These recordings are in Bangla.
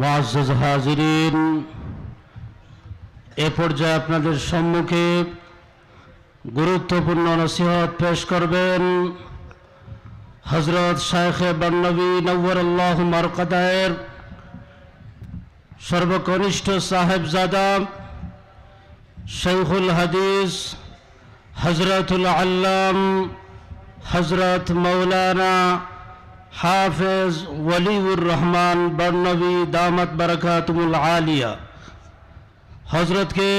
মুআজ্জাজ হাজিরিন। এ পর্যায়ে আপনাদের সম্মুখে গুরুত্বপূর্ণ নসিহত পেশ করবেন হজরত শাইখে বন্নবী নব্বরুল্লাহ মারকাদায়ের সর্বকনিষ্ঠ সাহেবজাদা শৈখুল হাদিস হজরতুল আল্লাম হজরত মৌলানা হাফেজ ওয়ালিউর রহমান বর্নবী দামত বরকাতুমুল আলিয়া হজরতকে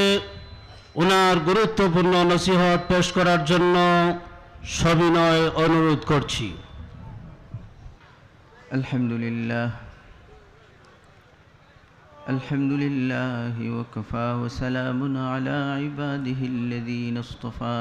ওনার গুরুত্বপূর্ণ নসিহত পেশ করার জন্য সবিনয় অনুরোধ করছি الحمد لله الحمد لله وكفى وسلام على عباده الذين اصطفى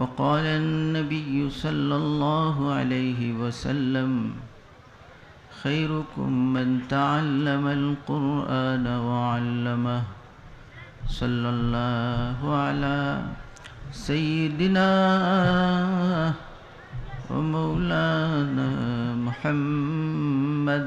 وقال النبي صلى الله عليه وسلم خيركم من تعلم القرآن وعلمه صلى الله على سيدنا ومولانا محمد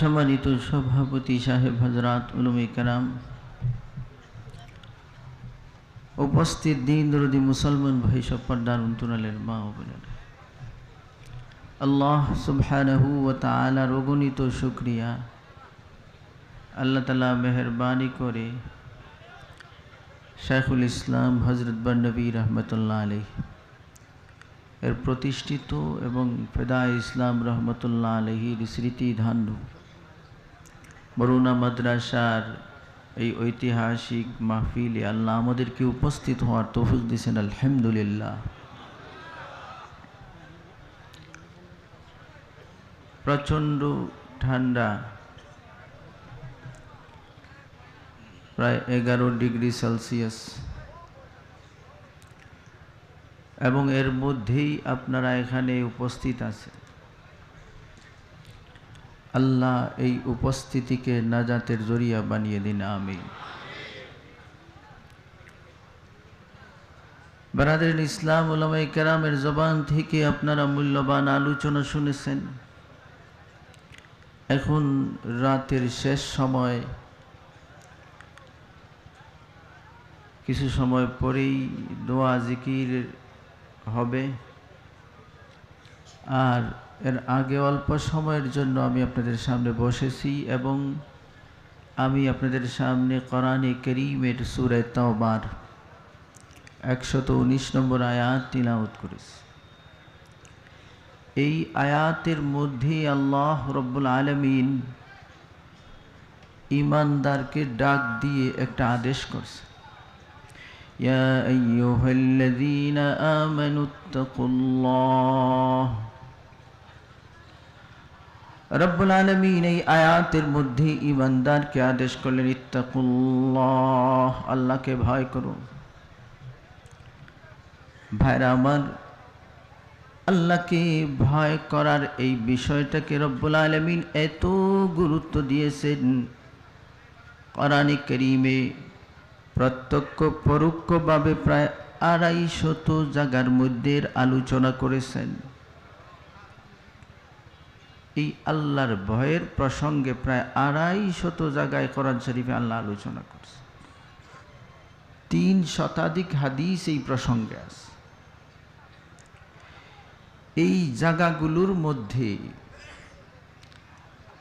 সম্মানিত সভাপতি সাহেব হজরাত উলুমে কারাম, উপস্থিত দিন দরদি মুসলমান ভাই সব পর্দার উন্তুনালের মা ও বোনের। আল্লাহ সুবহানাহু ওয়া তাআলার অগণিত শুকরিয়া। আল্লাহ তালা মেহরবানি করে শেখুল ইসলাম হজরত বন্নবী রহমতুল্লাহ আলী এর প্রতিষ্ঠিত এবং ফেদা ইসলাম রহমতুল্লাহ আলহির স্মৃতি ধান্য বরুণা মাদ্রাসার এই ঐতিহাসিক মাহফিলে আল্লাহ আমাদেরকে উপস্থিত হওয়ার তৌফিক দিয়েছেন, আলহামদুলিল্লাহ। প্রচণ্ড ঠান্ডা। প্রায় এগারো ডিগ্রি সেলসিয়াস। এবং এর মধ্যেই আপনারা এখানে উপস্থিত আছে আল্লাহ এই উপস্থিতিকে নাজাতের জরিয়া বানিয়ে দিন আমি বারাদের ইসলাম ওলামাই কেরামের জবান থেকে আপনারা মূল্যবান আলোচনা শুনেছেন। এখন রাতের শেষ সময়। কিছু সময় পরেই দোয়া জিকির হবে। আর এর আগে অল্প সময়ের জন্য আমি আপনাদের সামনে বসেছি এবং আমি আপনাদের সামনে কোরআনে করিমের সুরে তওবার একশত উনিশ নম্বর আয়াত তিলাওত করেছি এই আয়াতের মধ্যে আল্লাহ রব্বুল আলমিন ইমানদারকে ডাক দিয়ে একটা আদেশ করছে يا أيها الذين آمنوا اتقوا الله রব্বুল আলমিন এই আয়াতের মধ্যে ইমানদারকে আদেশ করলেন, ইত্তাকুল্লাহ, আল্লাহকে ভয় করুন ভাইরা আমার, আল্লাহকে ভয় করার এই বিষয়টাকে রব্বুল আলমিন এত গুরুত্ব দিয়েছেন। কোরআনে করিমে প্রত্যক্ষ, পরোক্ষভাবে প্রায় আড়াই শত জায়গার মধ্যে আলোচনা করেছেন। এই আল্লাহর ভয়ের প্রসঙ্গে প্রায় আড়াই শত জায়গায় কোরআন শরীফে আল্লাহ আলোচনা করছে। তিন শতাধিক হাদিস এই প্রসঙ্গে আছে। এই জায়গাগুলোর মধ্যে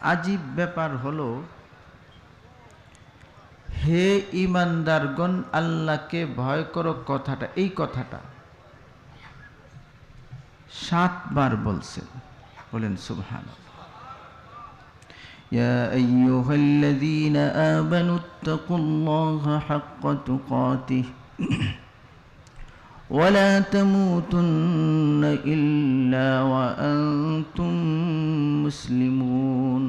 আজীব ব্যাপার হলো, হে ইমানদারগণ, আল্লাহকে ভয় করো কথাটা, এই কথাটা সাতবার বলছেন। বলেন সুবহান يا أيها الذين آمنوا اتقوا الله حق تقاته ولا تموتن إلا وأنتم مسلمون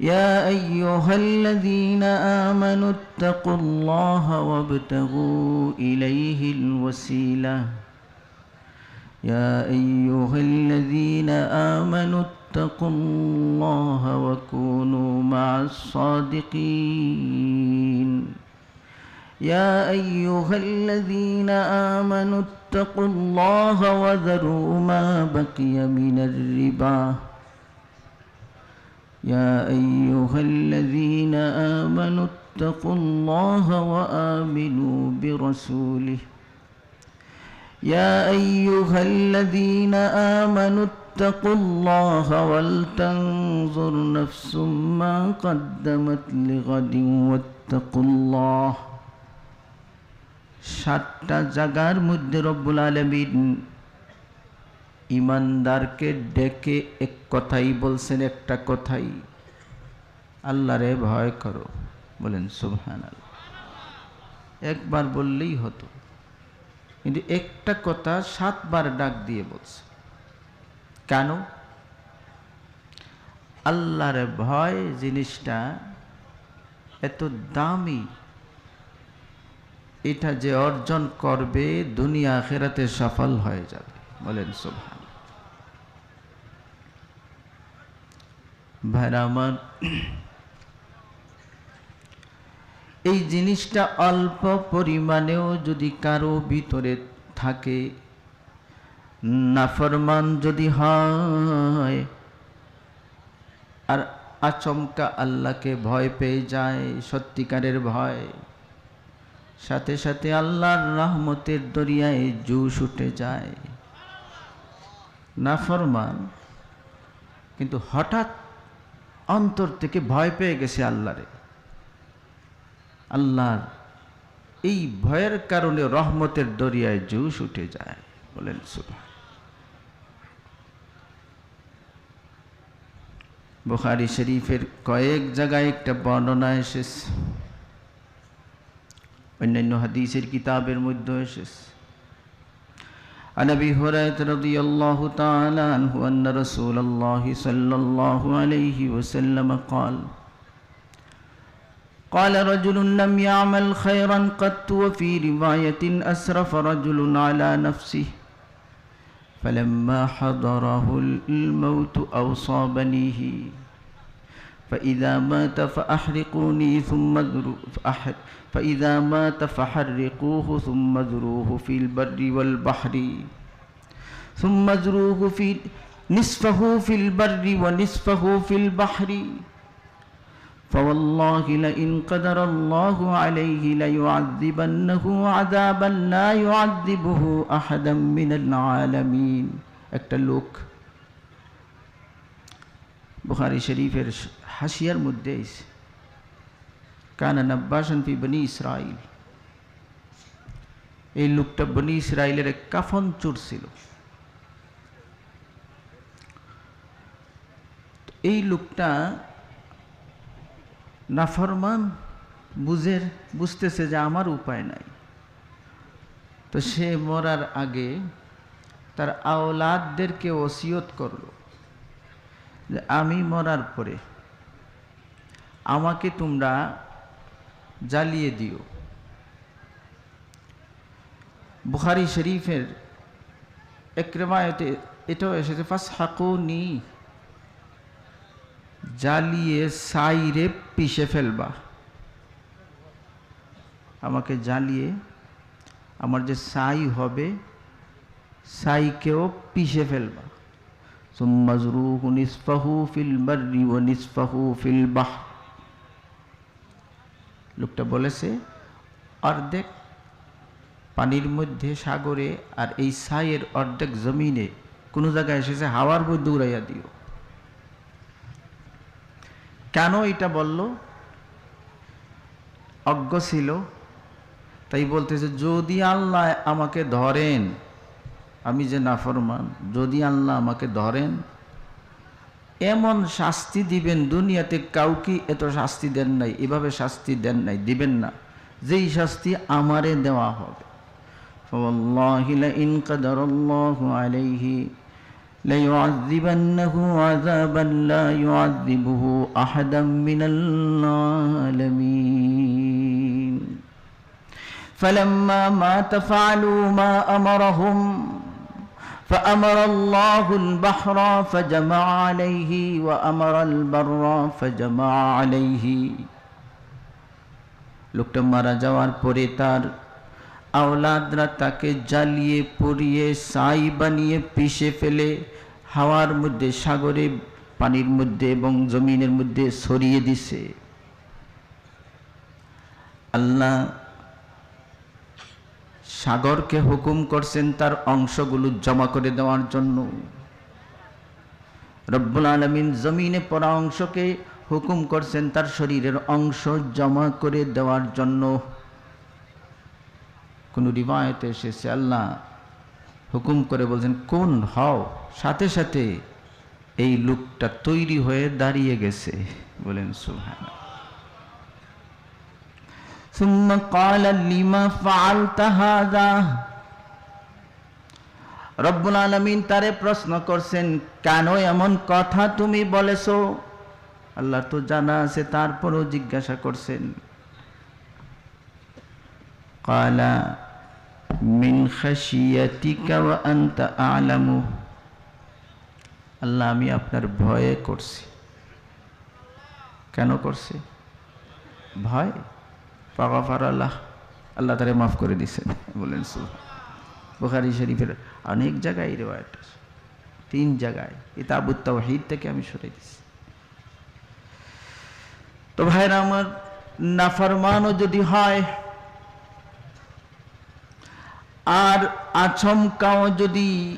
يا أيها الذين آمنوا اتقوا الله وابتغوا إليه الوسيلة يا أيها الذين آمنوا اتقوا الله وكونوا مع الصادقين. يا أيها الذين آمنوا اتقوا الله وذروا ما بقي من الربا. يا أيها الذين آمنوا اتقوا الله وآمنوا برسوله. يا أيها الذين آمنوا اتقوا الله ولتنظر نفس ما قدمت لغد واتقوا الله সাতটা জায়গার মধ্যে রব্বুল আলমিন ইমানদারকে ডেকে এক কথাই বলছেন একটা কথাই আল্লাহরে ভয় করো বলেন সুবহান একবার বললেই হতো কিন্তু একটা কথা সাতবার ডাক দিয়ে বলছে। কেন? আল্লাহর ভয় জিনিসটা এত দামি। এটা যে অর্জন করবে দুনিয়া আখেরাতে সফল হয়ে যাবে। বলেন সুবহান ভাইরা আমার এই জিনিসটা অল্প পরিমাণেও যদি কারও ভিতরে থাকে, নাফরমান যদি হয়, আর আচমকা আল্লাহকে ভয় পেয়ে যায়, সত্যিকারের ভয়, সাথে সাথে আল্লাহর রহমতের দরিয়ায় জুস উঠে যায়। নাফরমান, কিন্তু হঠাৎ অন্তর থেকে ভয় পেয়ে গেছে আল্লাহরে। আল্লাহর এই ভয়ের কারণে রহমতের দরিয়ায় জুস উঠে যায় বলেন সুবাহ বুখারি শরীফের কয়েক জায়গায় একটা বর্ণনা এসেছে অন্যান্য হাদিসের কিতাবের মধ্যে এসেছে عن ابي هريره رضي الله تعالى عنه ان رسول الله صلى الله عليه وسلم قال قال رجل لم يعمل خيرا قط وفي رواية أسرف رجل على نفسه. فلما حضره الموت اوصى بنيه فإذا مات فأحرقوني ثم فإذا مات فحرقوه ثم ذروه في البر والبحر. ثم ذروه في نصفه في البر ونصفه في البحر. فوالله لئن قدر الله عليه ليعذبنه عذابا لا يعذبه أحدا من العالمين একটা লোক বুখারি শরীফের হাসিয়ার মধ্যে এসে কানা নব্বাসন ফি বনি ইসরাইল এই লোকটা বনি ইসরাইলের এক কাফন চোর ছিল এই লোকটা নাফরমান বুঝের বুঝতেছে যে আমার উপায় নাই। তো সে মরার আগে তার আওলাদদেরকে ওসিয়ত করল যে আমি মরার পরে আমাকে তোমরা জ্বালিয়ে দিও। বুখারি শরীফের একরেমায়তে এটাও এসেছে ফাস হাকুনি जालिए सैरे पिछे फिलबा। के जालिए, हमारे सई हो सई के पिछे फिलबा। सुम मजरूह निसफहू फिल मर्री व निसफहू फिल बाह लोकटा बोले अर्धेक पानी मध्य सागरे और ये सर अर्धेक जमिने को जगह से हावार मध्य उड़ाइया दिए কেন এটা বলল? অজ্ঞ ছিল। তাই বলতেছে, যদি আল্লাহ আমাকে ধরেন, আমি যে নাফরমান, যদি আল্লাহ আমাকে ধরেন, এমন শাস্তি দিবেন দুনিয়াতে কাউকে এত শাস্তি দেন নাই, এভাবে শাস্তি দেন নাই, দিবেন না। যেই শাস্তি আমারে দেওয়া হবে। ليعذبنه عذابا لا يعذبه أحدا من العالمين فلما مات فعلوا ما أمرهم فأمر الله البحر فجمع عليه وأمر البر فجمع عليه লোকটা মারা যাওয়ার পরে তার আওলাদরা তাকে জ্বালিয়ে, পুড়িয়ে ছাই বানিয়ে, পিষে ফেলে, হাওয়ার মধ্যে, সাগরে, পানির মধ্যে এবং জমিনের মধ্যে ছড়িয়ে দিছে। আল্লাহ সাগরকে হুকুম করছেন তার অংশগুলো জমা করে দেওয়ার জন্য। রব্বুল আলমিন জমিনে পড়া অংশকে হুকুম করছেন তার শরীরের অংশ জমা করে দেওয়ার জন্য। কোন রিবায়তে এসেছে আল্লাহ হুকুম করে বলছেন কোন হও সাথে সাথে এই লোকটা তৈরি হয়ে দাঁড়িয়ে গেছে বলেন সুহানা ثم قال لما فعلت هذا রব্বুল আলমিন তারে প্রশ্ন করছেন কেন এমন কথা তুমি বলেছো আল্লাহ তো জানা আছে তারপরও জিজ্ঞাসা করছেন কালা মিন খাশিয়াতিকা ওয়া আনতা আলামু। আল্লাহ, আমি আপনার ভয়ে করছি। কেন করছি? ভয়? পাগাফার আল্লাহ। আল্লাহ তারে মাফ করে দিচ্ছেন বলেন সুহ বুখারি শরীফের অনেক জায়গায় এই রেওয়ায়ত। তিন জায়গায়। এই তাবুত তাওহীদ থেকে আমি সরে দিচ্ছি তো ভাইরা, আমার নাফরমানও যদি হয় আর আচমকাও যদি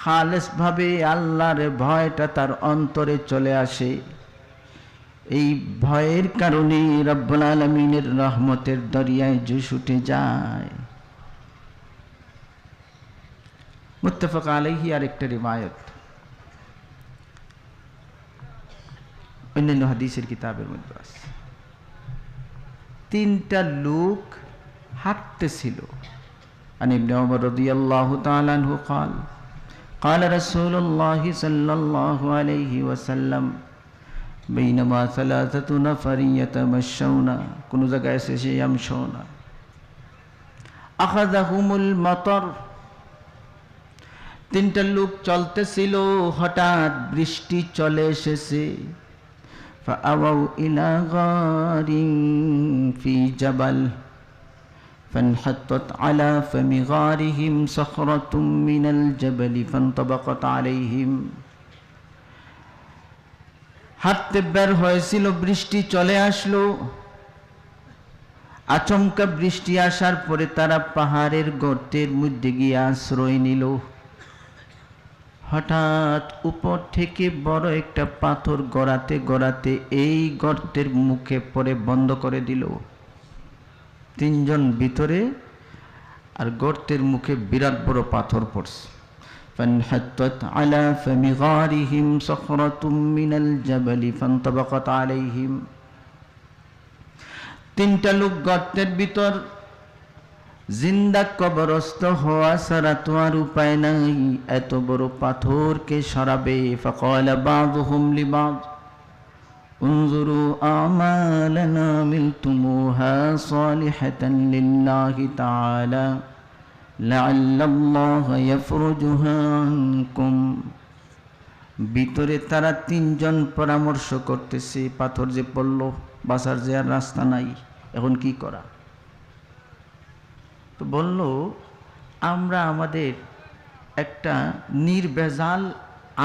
খালেসভাবে আল্লাহর ভয়টা তার অন্তরে চলে আসে, এই ভয়ের কারণে রব্বুল আলমিনের রহমতের দরিয়ায় জুস উঠে যায়। মুত্তফাক আলহি আর একটা রিমায়ত অন্যান্য হাদিসের কিতাবের মধ্যে আছে। তিনটা লোক হাঁটতেছিল। عن ابن عمر رضي الله تعالى عنه قال قال رسول الله صلى الله عليه وسلم بينما ثلاثة نفر يتمشون কোন জায়গায় এসেছে يمشون أخذهم المطر তিনটা লোক চলতেছিল হঠাৎ বৃষ্টি চলে এসেছে فأووا إلى غار في جبل فانحطت على فم غارهم صخرة من الجبل فانطبقت عليهم হাঁটতে বের হয়েছিল বৃষ্টি চলে আসলো আচমকা বৃষ্টি আসার পরে তারা পাহাড়ের গর্তের মধ্যে গিয়ে আশ্রয় নিল হঠাৎ উপর থেকে বড় একটা পাথর গড়াতে গড়াতে এই গর্তের মুখে পরে বন্ধ করে দিল তিনজন ভিতরে আর গর্তের মুখে বিরাট বড় পাথর পড়ছে فانحطت على فم غارهم صخرة من الجبل فانطبقت عليهم তিনটা লোক গর্তের ভিতর জিন্দা কবরস্থ হওয়া ছাড়া তো আর উপায় নাই এত বড় পাথরকে সরাবে فقال بعضهم لبعض انظروا أعمالنا عملتموها صالحة لله تعالى لعل الله يفرجها عنكم ভিতরে তারা তিনজন পরামর্শ করতেছে পাথর যে পড়ল বাসার যে আর রাস্তা নাই এখন কি করা তো বলল আমরা আমাদের একটা নির্বেজাল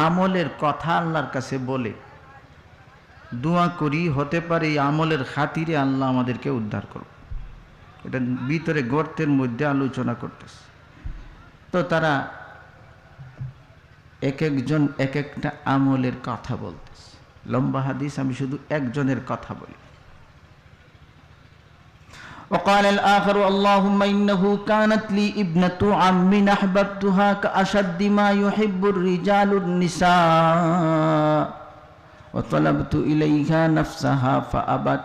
আমলের কথা আল্লাহর কাছে বলে দোয়া করি হতে পারে এই আমলের খাতিরে আল্লাহ আমাদেরকে উদ্ধার করবে এটা ভিতরে গর্তের মধ্যে আলোচনা করতেছে তো তারা এক একজন এক একটা আমলের কথা বলতেছে লম্বা হাদিস আমি শুধু একজনের কথা বলি وقال الآخر اللهم إنه كانت لي ابنة عم أحببتها كأشد ما يحب الرجال النساء وطلبت إليها نفسها فأبت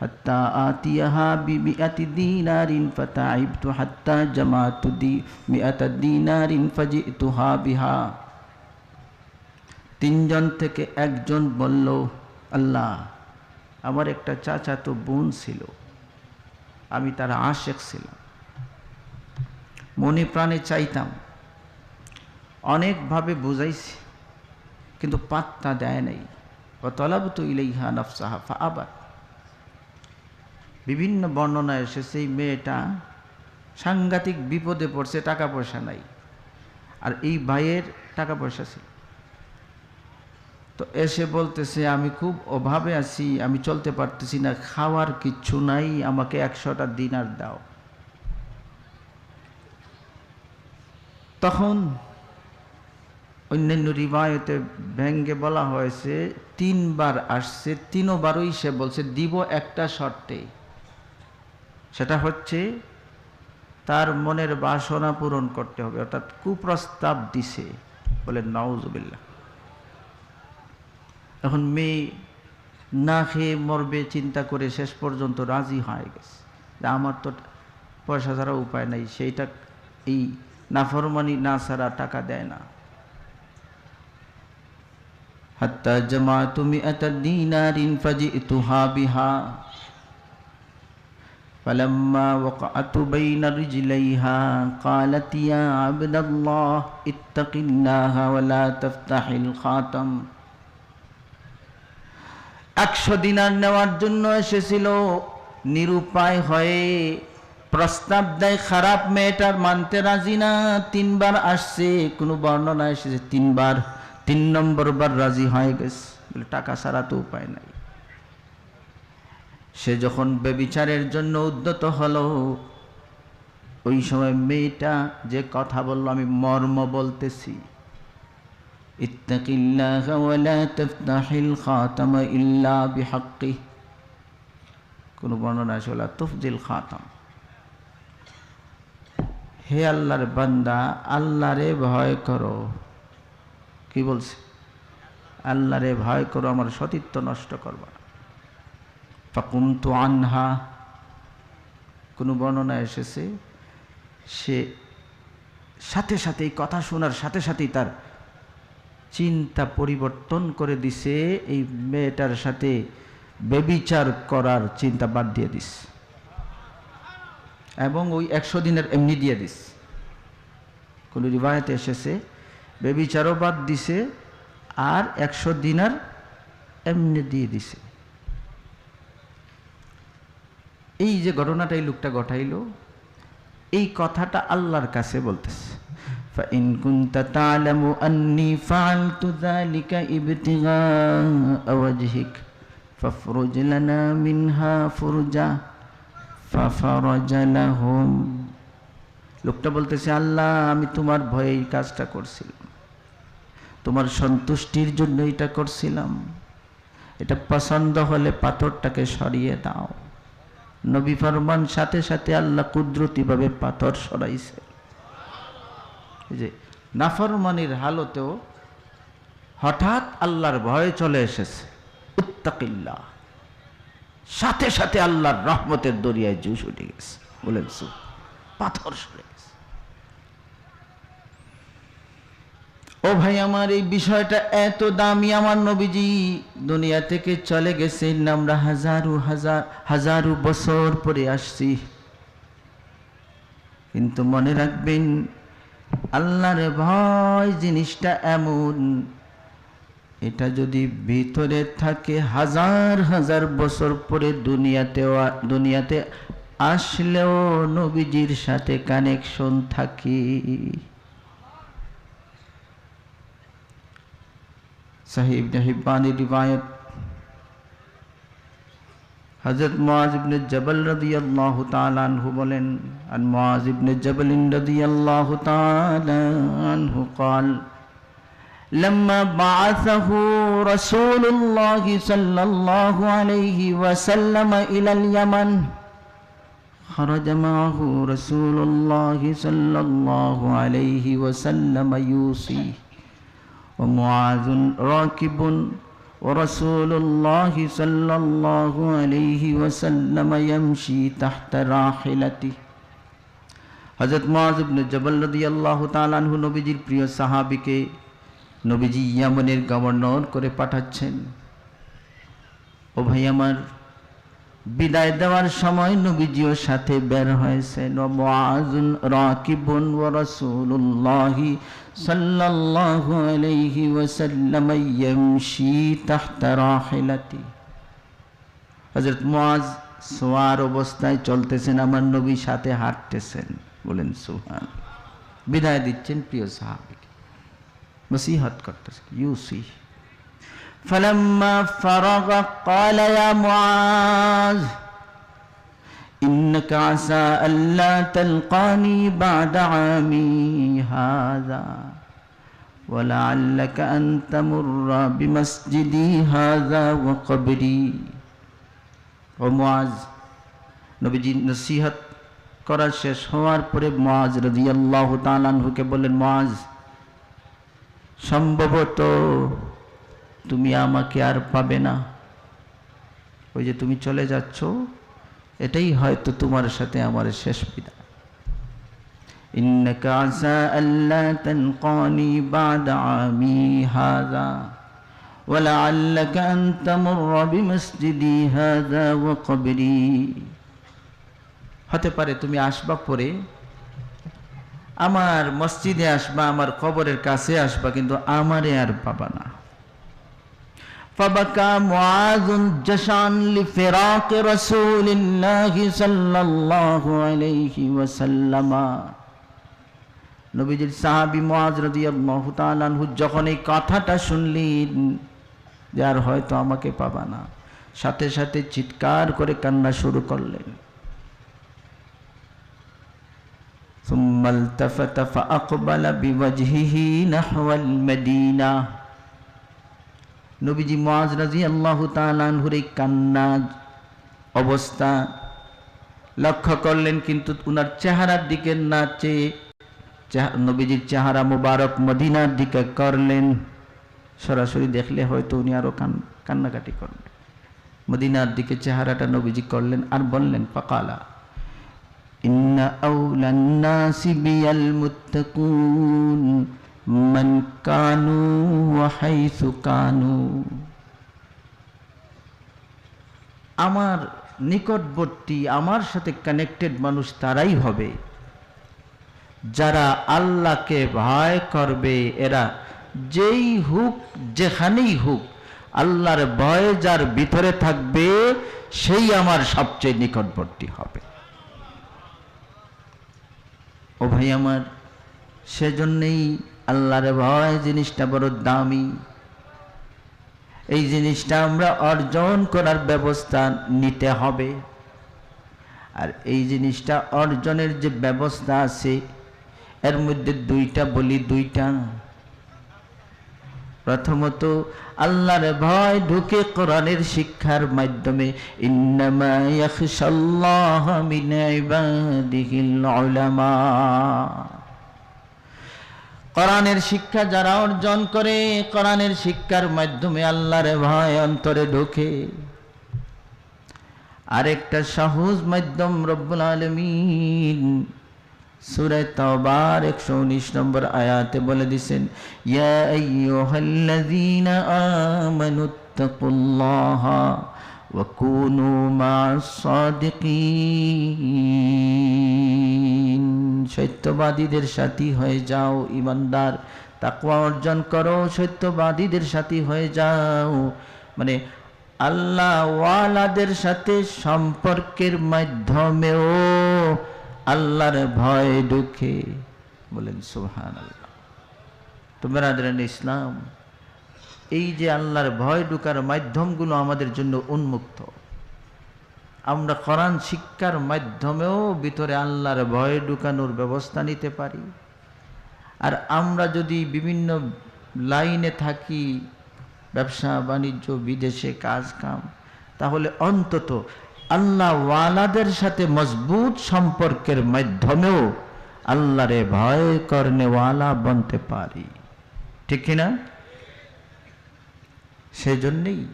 حتى آتيها بمئة دينار فتعبت حتى جمعت دي مئة دينار فجئتها بها তিনজন থেকে একজন বলল আল্লাহ আমার একটা চাচাতো বোন ছিল আমি তার আশেক ছিলাম মনে প্রাণে চাইতাম অনেকভাবে বুঝাইছি কিন্তু পাত্তা দেয় নাই। ও তলাবত ইলাইহা নফসাহা আবার বিভিন্ন বর্ণনা এসে সেই মেয়েটা সাংঘাতিক বিপদে পড়ছে টাকা পয়সা নাই। আর এই ভাইয়ের টাকা পয়সা ছিল। তো এসে বলতেছে, আমি খুব অভাবে আছি, আমি চলতে পারতেছি না, খাওয়ার কিচ্ছু নাই, আমাকে একশোটা দিনার দাও। তখন অন্যান্য রিবায়তে ব্যঙ্গে বলা হয়েছে, তিনবার আসছে, তিনবারই সে বলছে, দিব একটা শর্তে। সেটা হচ্ছে, তার মনের বাসনা পূরণ করতে হবে, অর্থাৎ কুপ্রস্তাব দিছে বলে নওজবিল্লা এখন মেয়ে না খেয়ে মরবে চিন্তা করে শেষ পর্যন্ত রাজি হয়ে গেছে। আমার তো পয়সা ছাড়া উপায় নাই, সেইটা এই নাফরমানি না ছাড়া টাকা দেয় না। হাত্তা জমা তুমি এত দিনারিন ফাজিতুহা বিহা فلما وقعت بين رجليها قالت يا عبد الله اتق الله ولا تفتح الخاتم একশো দিনার নেওয়ার জন্য এসেছিল নিরুপায় হয়ে প্রস্তাব দেয় খারাপ মেয়েটার মানতে রাজি না তিনবার আসছে কোনো বর্ণনা এসেছে তিনবার তিন নম্বর বার রাজি হয়ে গেছে। বলে, টাকা ছাড়া তো উপায় নাই। সে যখন বেবিচারের জন্য উদ্যত হলো, ওই সময় মেয়েটা যে কথা বলল, আমি মর্ম বলতেছি। কোন বর্ণনা আছে, ওলা তফজিল খাতাম। হে আল্লাহর বান্দা, আল্লাহরে ভয় করো। কি বলছে? আল্লাহরে ভয় করো, আমার সতীত্ব নষ্ট করবা ফাকুম তো আনহা, কোনো বর্ণনা এসেছে, সে সাথে সাথে এই কথা শোনার সাথে সাথেই তার চিন্তা পরিবর্তন করে দিছে, এই মেয়েটার সাথে বেবিচার করার চিন্তা বাদ দিয়ে দিস এবং ওই একশো দিনের এমনি দিয়ে দিস কোন রিবায়তে এসেছে বেবিচারও বাদ দিছে আর একশো দিনার এমনি দিয়ে দিছে এই যে ঘটনাটা এই লোকটা ঘটাইল এই কথাটা আল্লাহর কাছে বলতেছে فإن كنت تعلم أني فعلت ذلك ابتغاء وجهك فافرج لنا منها فرجا ففرج لهم লোকটা বলতেছে আল্লাহ আমি তোমার ভয়ে এই কাজটা করছিলাম তোমার সন্তুষ্টির জন্য এটা করছিলাম। এটা পছন্দ হলে পাথরটাকে সরিয়ে দাও। নবী ফরমান সাথে সাথে আল্লাহ কুদরতিভাবে পাথর সরাইছে। যে নাফরমানির হালতেও হঠাৎ আল্লাহর ভয়ে চলে এসেছে। উত্তাকিল্লা সাথে সাথে আল্লাহর রহমতের দরিয়ায় জুস উঠে গেছে। বলেন পাথর সরে গেছে। ও ভাই, আমার এই বিষয়টা এত দামি আমার নবীজি। দুনিয়া থেকে চলে গেছেন, আমরা হাজারো হাজার, হাজারো বছর পরে আসছি। কিন্তু মনে রাখবেন, আল্লাহর ভয় জিনিসটা এমন, এটা যদি ভিতরে থাকে হাজার হাজার বছর পরে দুনিয়াতে দুনিয়াতে আসলেও নবীজির সাথে কানেকশন থাকে। সাহিব হিব্বানি রিবায়ত হজরত মুআজ ইবনে জবল রাদিয়াল্লাহু তাআলা আনহু বলেন আন মুআজ ইবনে জবল রাদিয়াল্লাহু তাআলা আনহু قال لما بعثه رسول الله صلى الله عليه وسلم إلى اليمن خرج معه رسول الله صلى الله عليه وسلم يوصيه ومعاذ راكب ورسول الله صلى الله عليه وسلم يمشي تحت راحلته হজরত মুআজ ইবনে জবল রাদিয়াল্লাহু তাআলা আনহু নবীজির প্রিয় সাহাবীকে নবীজি ইয়ামনের গভর্নর করে পাঠাচ্ছেন ও ভাই আমার বিদায় দেওয়ার সময় নবীজিও সাথে বের হয়েছেন ও মুআজুন রাকিবুন ওয়া রাসূলুল্লাহি সাল্লাল্লাহু আলাইহি ইয়ামশি তাহতা রাহিলাতি। হযরত সোয়ার অবস্থায় চলতেছেন, আমার নবী সাথে হাঁটতেছেন। বলেন, সুবহান। বিদায় দিচ্ছেন প্রিয় সাহাবীকে। নসিহত করতেছেন। فلما فرغ قال يا معاذ إنك عسى ألا تلقاني بعد عامي هذا ولعلك أن تمر بمسجدي هذا وقبري ومعاذ নবীজি নসিহত করা শেষ হওয়ার পরে মাজ রাদিয়াল্লাহু তাআলা আনহুকে বললেন মাজ সম্ভবত তুমি আমাকে আর পাবে না ওই যে তুমি চলে যাচ্ছ এটাই হয়তো তোমার সাথে আমার শেষ বিদায় إنك عسى ألا تلقاني بعد عامي هذا ولعلك أن تمر بمسجدي هذا وقبري হতে পারে তুমি আসবা পরে আমার মসজিদে আসবা আমার কবরের কাছে আসবা কিন্তু আমারে আর পাবা না فبكى معاذ جشعا لفراق رسول الله صلى الله عليه وسلم নবীজির সাহাবী মুআজ রাদিয়াল্লাহু তাআলা আনহু যখন এই কথাটা শুনলেন যে আর হয়তো আমাকে পাবা না সাথে সাথে চিৎকার করে কান্না শুরু করলেন ثم التفت فأقبل بوجهه نحو المدينة নবীজি মাজ রাজি আল্লাহ তালানহুর এই কান্না অবস্থা লক্ষ্য করলেন কিন্তু উনার চেহারার দিকে না চেয়ে নবীজির চেহারা মুবারক মদিনার দিকে করলেন। সরাসরি দেখলে হয়তো উনি আরও কান, কান্নাকাটি করলেন। মদিনার দিকে চেহারাটা নবীজি করলেন আর বললেন পাকালা ইন্না আউলান্নাসি বিয়াল মুত্তাকুন। من كانوا وحيث كانوا আমার নিকটবর্তী আমার সাথে কানেক্টেড মানুষ তারাই হবে যারা আল্লাহকে ভয় করবে এরা যেই হুক যেখানেই হুক আল্লাহর ভয় যার ভিতরে থাকবে সেই আমার সবচেয়ে নিকটবর্তী হবে ও ভাই আমার সেজন্যই আল্লাহর ভয়, জিনিসটা বড় দামি। এই জিনিসটা আমরা অর্জন করার ব্যবস্থা নিতে হবে। আর এই জিনিসটা অর্জনের যে ব্যবস্থা আছে, এর মধ্যে দুইটা বলি, দুইটা। প্রথমত, আল্লাহর ভয় ঢুকে কোরআনের শিক্ষার মাধ্যমে, ইন্নামা ইয়াখশাল্লাহ মিন ইবাদিহিল উলামা কোরআনের শিক্ষা যারা অর্জন করে, কোরআনের শিক্ষার মাধ্যমে আল্লাহর ভয় অন্তরে ঢোকে। আরেকটা সহজ মাধ্যম রব্বুল আলমিন সুরে একশো উনিশ নম্বর আয়াতে বলে দিছেন সত্যবাদীদের সাথী হয়ে যাও, ইমানদার। তাকওয়া অর্জন করো, সত্যবাদীদের সাথী হয়ে যাও। মানে আল্লাহ ওয়ালাদের সাথে সম্পর্কের মাধ্যমেও আল্লাহর ভয় ঢুকে। বলেন সুহান আল্লাহ তোমরা ইসলাম, এই যে আল্লাহর ভয় ঢুকার মাধ্যমগুলো আমাদের জন্য উন্মুক্ত। আমরা কোরআন শিক্ষার মাধ্যমেও ভিতরে আল্লাহর ভয় ঢুকানোর ব্যবস্থা নিতে পারি। আর আমরা যদি বিভিন্ন লাইনে থাকি, ব্যবসা, বাণিজ্য, বিদেশে কাজ, কাম, তাহলে অন্তত আল্লাহ ওয়ালাদের সাথে মজবুত সম্পর্কের মাধ্যমেও আল্লাহরে ভয় করনেওয়ালা বনতে পারি। ঠিক কিনা? সেজন্যেই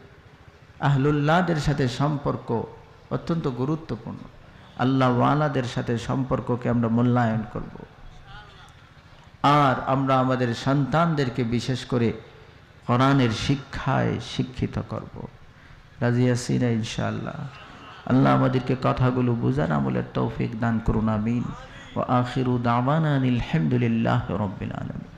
আহলুল্লাহদের সাথে সম্পর্ক অত্যন্ত গুরুত্বপূর্ণ। আল্লাহ ওয়ালাদের সাথে সম্পর্ককে আমরা মূল্যায়ন করব। আর আমরা আমাদের সন্তানদেরকে বিশেষ করে কোরআনের শিক্ষায় শিক্ষিত করব। রাজিয়া সিনা ইনশাআল্লাহ। আল্লাহ আমাদেরকে কথাগুলো বুঝার আমলের তৌফিক দান করুন, আমিন। ও আখিরু দাওয়ানা আলহামদুলিল্লাহ রব্বিল আলমিন।